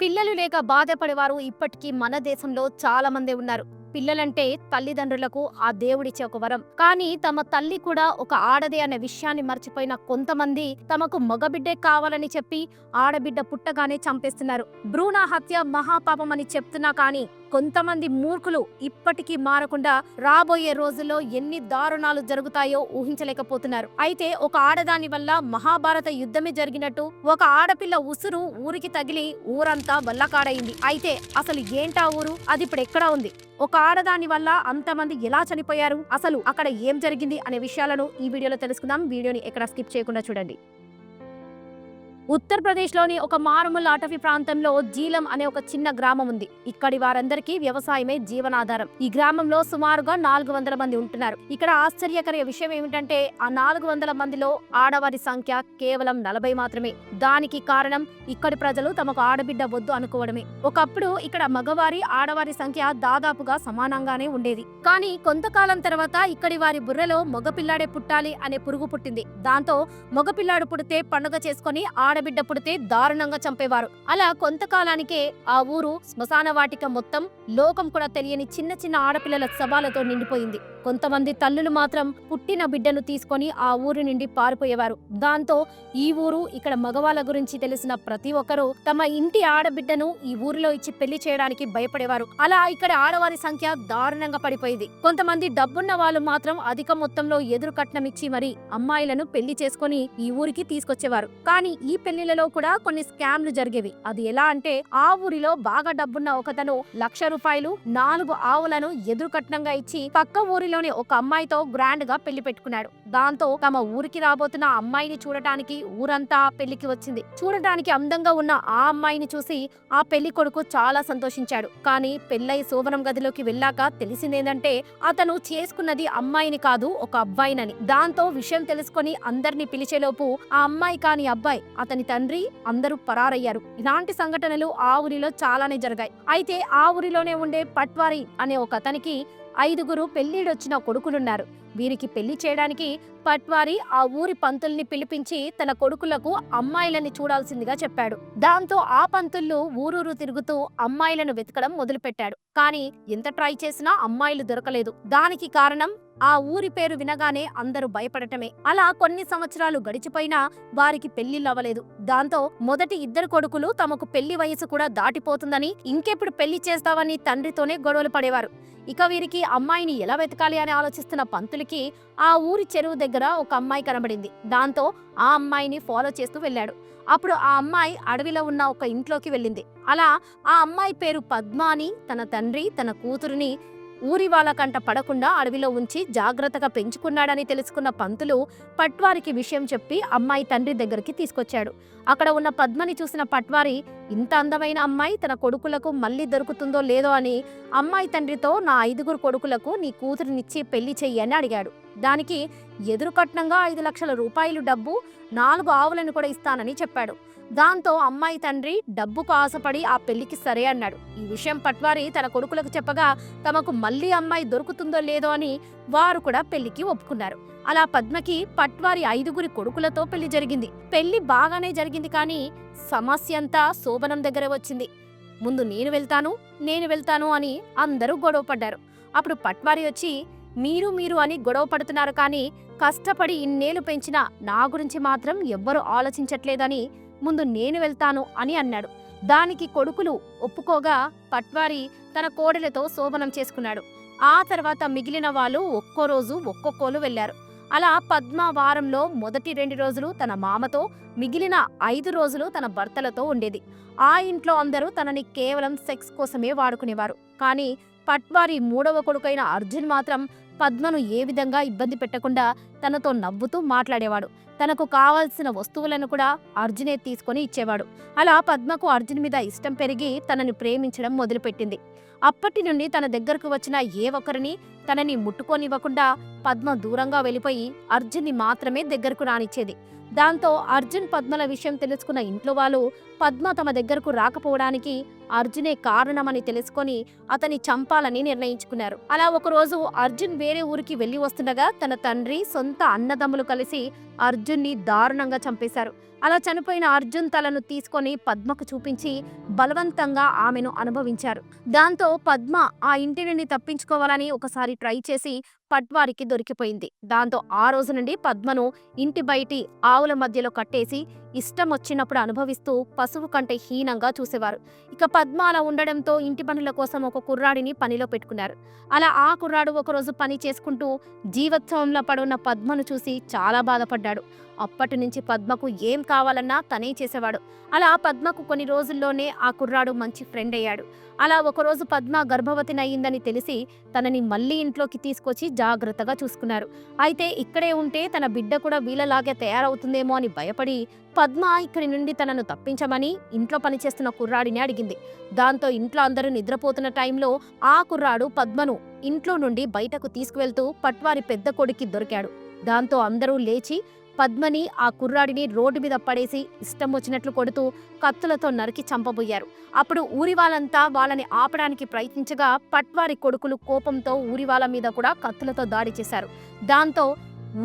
పిల్లలు లేక బాధపడేవారు ఇప్పటికీ మన దేశంలో చాలా మంది ఉన్నారు. పిల్లలంటే తల్లిదండ్రులకు ఆ దేవుడిచ్చే ఒక వరం. కానీ తమ తల్లి కూడా ఒక ఆడదే అనే విషయాన్ని మర్చిపోయిన కొంతమంది తమకు మగబిడ్డే కావాలని చెప్పి ఆడబిడ్డ పుట్టగానే చంపేస్తున్నారు. భ్రూణ హత్య మహాపాపం అని చెప్తున్నా కానీ కొంతమంది మూర్ఖులు ఇప్పటికీ మారకుండా రాబోయే రోజుల్లో ఎన్ని దారుణాలు జరుగుతాయో ఊహించలేకపోతున్నారు. అయితే ఒక ఆడదాని వల్ల మహాభారత యుద్ధమే జరిగినట్టు ఒక ఆడపిల్ల ఉసురు ఊరికి తగిలి ఊరంతా వల్లకాడైంది. అయితే అసలు ఏంటా ఊరు? అది ఇప్పుడు ఎక్కడ ఉంది? ఒక ఆడదాని వల్ల అంతమంది ఎలా చనిపోయారు? అసలు అక్కడ ఏం జరిగింది? అనే విషయాలను ఈ వీడియోలో తెలుసుకుందాం. వీడియోని ఎక్కడ స్కిప్ చేయకుండా చూడండి. ఉత్తరప్రదేశ్లోని ఒక మారుమూల అటవీ ప్రాంతంలో జీలం అనే ఒక చిన్న గ్రామం ఉంది. ఇక్కడి వారందరికీ వ్యవసాయమే జీవనాధారం. ఈ గ్రామంలో సుమారుగా నాలుగు వందల మంది ఉంటున్నారు. ఇక్కడ ఆశ్చర్యకర విషయం ఏమిటంటే ఆ నాలుగు వందల మందిలో ఆడవారి సంఖ్య కేవలం నలభై మాత్రమే. దానికి కారణం ఇక్కడి ప్రజలు తమకు ఆడబిడ్డ వద్దు అనుకోవడమే. ఒకప్పుడు ఇక్కడ మగవారి ఆడవారి సంఖ్య దాదాపుగా సమానంగానే ఉండేది. కానీ కొంతకాలం తర్వాత ఇక్కడి వారి బుర్రలో మగపిల్లాడే పుట్టాలి అనే పురుగు పుట్టింది. దాంతో మగపిల్లాడు పుడితే పండుగ చేసుకొని ఆడబిడ్డ పుడితే దారుణంగా చంపేవారు. అలా కొంతకాలానికే ఆ ఊరు శ్మశాన వాటిక మొత్తం లోకం కూడా తెలియని చిన్న చిన్న ఆడపిల్లల శవాలతో నిండిపోయింది. కొంతమంది తల్లులు మాత్రం పుట్టిన బిడ్డను తీసుకొని ఆ ఊరి నుండి పారిపోయేవారు. దాంతో ఈ ఊరు ఇక్కడ మగవాళ్ళ గురించి తెలిసిన ప్రతి ఒక్కరూ తమ ఇంటి ఆడబిడ్డను ఈ ఊరిలో ఇచ్చి పెళ్ళి చేయడానికి భయపడేవారు. అలా ఇక్కడ ఆడవారి సంఖ్య దారుణంగా పడిపోయింది. కొంతమంది డబ్బున్న వాళ్ళు మాత్రం అధిక మొత్తంలో ఎదురు కట్నం ఇచ్చి మరి అమ్మాయిలను పెళ్ళి చేసుకొని ఈ ఊరికి తీసుకొచ్చేవారు. కానీ ఈ పెళ్ళిలలో కూడా కొన్ని స్కామ్లు జరిగేవి. అది ఎలా అంటే ఆ ఊరిలో బాగా డబ్బున్న ఒకతను లక్ష రూపాయలు నాలుగు ఆవులను ఎదురు కట్నంగా ఇచ్చి పక్క ఊరిలోని ఒక అమ్మాయితో గ్రాండ్గా పెళ్ళి పెట్టుకున్నాడు. దాంతో తమ ఊరికి రాబోతున్న అమ్మాయిని చూడటానికి ఊరంతా ఆ పెళ్ళికి వచ్చింది. చూడటానికి అందంగా ఉన్న ఆ అమ్మాయిని చూసి ఆ పెళ్ళి కొడుకు చాలా సంతోషించాడు. కానీ పెళ్ళై శోభనం గదిలోకి వెళ్ళాక తెలిసిందేంటంటే అతను చేసుకున్నది అమ్మాయిని కాదు ఒక అబ్బాయినని. దాంతో విషయం తెలుసుకొని అందరిని పిలిచేలోపు ఆ అమ్మాయి కాని అబ్బాయి అతని తండ్రి అందరూ పరారయ్యారు. ఇలాంటి సంఘటనలు ఆ ఊరిలో చాలానే జరిగాయి. అయితే ఆ ఊరిలోనే ఉండే పట్వారి అనే ఒక అతనికి ఐదుగురు పెళ్ళిడొచ్చిన కొడుకులున్నారు. వీరికి పెళ్ళి చేయడానికి పట్వారి ఆ ఊరి పంతుల్ని పిలిపించి తన కొడుకులకు అమ్మాయిలని చూడాల్సిందిగా చెప్పాడు. దాంతో ఆ పంతుళ్ళు ఊరూరు తిరుగుతూ అమ్మాయిలను వెతకడం మొదలుపెట్టాడు. కానీ ఎంత ట్రై చేసినా అమ్మాయిలు దొరకలేదు. దానికి కారణం ఆ ఊరి పేరు వినగానే అందరూ భయపడటమే. అలా కొన్ని సంవత్సరాలు గడిచిపోయినా వారికి పెళ్ళిళ్ళు అవ్వలేదు. దాంతో మొదటి ఇద్దరు కొడుకులు తమకు పెళ్ళి వయసు కూడా దాటిపోతుందని ఇంకెప్పుడు పెళ్ళి చేస్తావని తండ్రితోనే గొడవలు పడేవారు. ఇక వీరికి అమ్మాయిని ఎలా వెతకాలి అని ఆలోచిస్తున్న పంతులకి ఆ ఊరి చెరువు దగ్గర ఒక అమ్మాయి కనబడింది. దాంతో ఆ అమ్మాయిని ఫాలో చేస్తూ వెళ్ళాడు. అప్పుడు ఆ అమ్మాయి అడవిలో ఉన్న ఒక ఇంట్లోకి వెళ్ళింది. అలా ఆ అమ్మాయి పేరు పద్మాని తన తండ్రి తన కూతురిని ఊరి వాళ్ళకంట పడకుండా అడవిలో ఉంచి జాగ్రత్తగా పెంచుకున్నాడని తెలుసుకున్న పంతులు పట్వారికి విషయం చెప్పి అమ్మాయి తండ్రి దగ్గరికి తీసుకొచ్చాడు. అక్కడ ఉన్న పద్మని చూసిన పట్వారి ఇంత అందమైన అమ్మాయి తన కొడుకులకు మళ్ళీ దొరుకుతుందో లేదో అని అమ్మాయి తండ్రితో నా ఐదుగురు కొడుకులకు నీ కూతురునిచ్చి పెళ్ళి చెయ్యి అని అడిగాడు. దానికి ఎదురు కట్నంగా ఐదు లక్షల రూపాయలు డబ్బు నాలుగు ఆవులను కూడా ఇస్తానని చెప్పాడు. దాంతో అమ్మాయి తండ్రి డబ్బుకు ఆశపడి ఆ పెళ్ళికి సరే అన్నాడు. ఈ విషయం పట్వారి తన కొడుకులకు చెప్పగా తమకు మళ్ళీ అమ్మాయి దొరుకుతుందో లేదో అని వారు కూడా పెళ్ళికి ఒప్పుకున్నారు. అలా పద్మకి పట్వారి ఐదుగురి కొడుకులతో పెళ్ళి జరిగింది. పెళ్ళి బాగానే జరిగింది కానీ సమస్య అంతా శోభనం దగ్గరే వచ్చింది. ముందు నేను వెళ్తాను నేను వెళ్తాను అని అందరూ గొడవ పడ్డారు. అప్పుడు పట్వారి వచ్చి మీరు మీరు అని గొడవ పడుతున్నారు కానీ కష్టపడి ఇన్నేళ్ళు పెంచిన నా గురించి మాత్రం ఎవ్వరూ ఆలోచించట్లేదని ముందు నేను వెళ్తాను అని అన్నాడు. దానికి కొడుకులు ఒప్పుకోగా పట్వారి తన కోడలతో శోభనం చేసుకున్నాడు. ఆ తర్వాత మిగిలిన వాళ్ళు ఒక్కో రోజు ఒక్కొక్కరు వెళ్ళారు అలా పద్మ వారంలో మొదటి రెండు రోజులు తన మామతో మిగిలిన ఐదు రోజులు తన భర్తలతో ఉండేది. ఆ ఇంట్లో అందరూ తనని కేవలం సెక్స్ కోసమే వాడుకునేవారు. కానీ పట్వారి మూడవ కొడుకైన అర్జున్ మాత్రం పద్మను ఏ విధంగా ఇబ్బంది పెట్టకుండా తనతో నవ్వుతూ మాట్లాడేవాడు. తనకు కావాల్సిన వస్తువులను కూడా అర్జునే తీసుకొని ఇచ్చేవాడు. అలా పద్మకు అర్జున్ మీద ఇష్టం పెరిగి తనని ప్రేమించడం మొదలుపెట్టింది. అప్పటి నుండి తన దగ్గరకు వచ్చిన ఏ ఒక్కరిని తనని ముట్టుకోనివ్వకుండా పద్మ దూరంగా వెళ్ళిపోయి అర్జున్ని మాత్రమే దగ్గరకు రానిచ్చేది. దాంతో అర్జున్ పద్మల విషయం తెలుసుకున్న ఇంట్లో వాళ్ళు పద్మ తమ దగ్గరకు రాకపోవడానికి అర్జునే కారణమని తెలుసుకొని అతని చంపాలని నిర్ణయించుకున్నారు. అలా ఒకరోజు అర్జున్ వేరే ఊరికి వెళ్ళి వస్తుండగా తన తండ్రి సొంత అన్నదమ్ములు కలిసి అర్జున్ని దారుణంగా చంపేశారు. అలా చనిపోయిన అర్జున్ తలను తీసుకొని పద్మకు చూపించి బలవంతంగా ఆమెను అనుభవించారు. దాంతో పద్మ ఆ ఇంటి నుండి తప్పించుకోవాలని ఒకసారి ట్రై చేసి పట్వారికి దొరికిపోయింది. దాంతో ఆ రోజు నుండి పద్మను ఇంటి బయటి ఆవుల మధ్యలో కట్టేసి ఇష్టం వచ్చినప్పుడు అనుభవిస్తూ పశువు కంటే హీనంగా చూసేవారు. ఇక పద్మ అలా ఉండడంతో ఇంటి పనుల కోసం ఒక కుర్రాడిని పనిలో పెట్టుకున్నారు. అలా ఆ కుర్రాడు ఒకరోజు పని చేసుకుంటూ జీవోత్సవంలో పడున్న పద్మను చూసి చాలా బాధపడ్డాడు. అప్పటి నుంచి పద్మకు ఏం కావాలన్నా తనే చేసేవాడు. అలా పద్మకు కొన్ని రోజుల్లోనే ఆ కుర్రాడు మంచి ఫ్రెండ్ అయ్యాడు. అలా ఒకరోజు పద్మ గర్భవతినయ్యిందని తెలిసి తనని మళ్ళీ ఇంట్లోకి తీసుకొచ్చి జాగ్రత్తగా చూసుకున్నారు. అయితే ఇక్కడే ఉంటే తన బిడ్డ కూడా వీళ్ళలాగే తయారవుతుందేమో అని భయపడి పద్మ ఇక్కడి నుండి తనను తప్పించమని ఇంట్లో పనిచేస్తున్న కుర్రాడిని అడిగింది. దాంతో ఇంట్లో అందరూ నిద్రపోతున్న టైంలో ఆ కుర్రాడు పద్మను ఇంట్లో నుండి బయటకు తీసుకువెళ్తూ పట్వారి పెద్ద కొడుక్కి దొరికాడు. దాంతో అందరూ లేచి పద్మని ఆ కుర్రాడిని రోడ్డు మీద పడేసి ఇష్టం వచ్చినట్లు కొడుతూ కత్తులతో నరికి చంపబోయారు. అప్పుడు ఊరి వాళ్ళంతా వాళ్ళని ఆపడానికి ప్రయత్నించగా పట్వారి కొడుకులు కోపంతో ఊరి వాళ్ళ మీద కూడా కత్తులతో దాడి చేశారు. దాంతో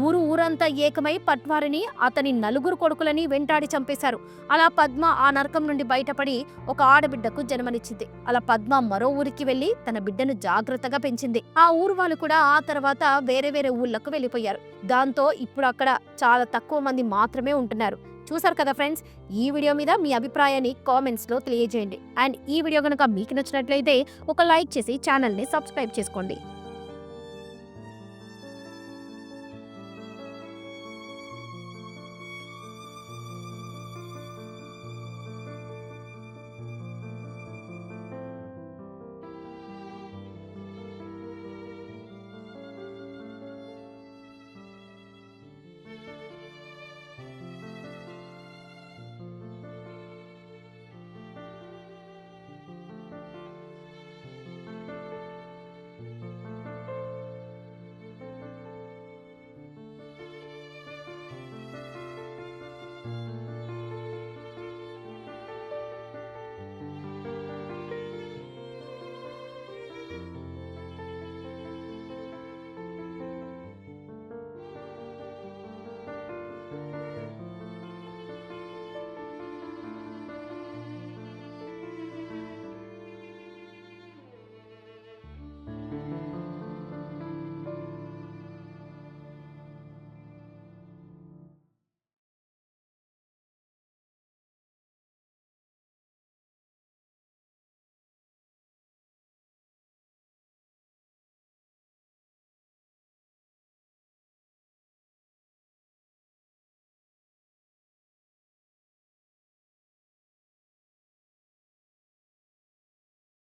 ఊరు ఊరంతా ఏకమై పట్వారిని అతని నలుగురు కొడుకులని వెంటాడి చంపేశారు. అలా పద్మ ఆ నరకం నుండి బయటపడి ఒక ఆడబిడ్డకు జన్మనిచ్చింది. అలా పద్మ మరో ఊరికి వెళ్ళి తన బిడ్డను జాగ్రత్తగా పెంచింది. ఆ ఊరు వాళ్ళు కూడా ఆ తర్వాత వేరే వేరే ఊళ్ళకు వెళ్ళిపోయారు. దాంతో ఇప్పుడు అక్కడ చాలా తక్కువ మంది మాత్రమే ఉంటున్నారు. చూసారు కదా ఫ్రెండ్స్ ఈ వీడియో మీద మీ అభిప్రాయాన్ని కామెంట్స్లో తెలియజేయండి. అండ్ ఈ వీడియో కనుక మీకు నచ్చినట్లయితే ఒక లైక్ చేసి ఛానల్ని సబ్స్క్రైబ్ చేసుకోండి.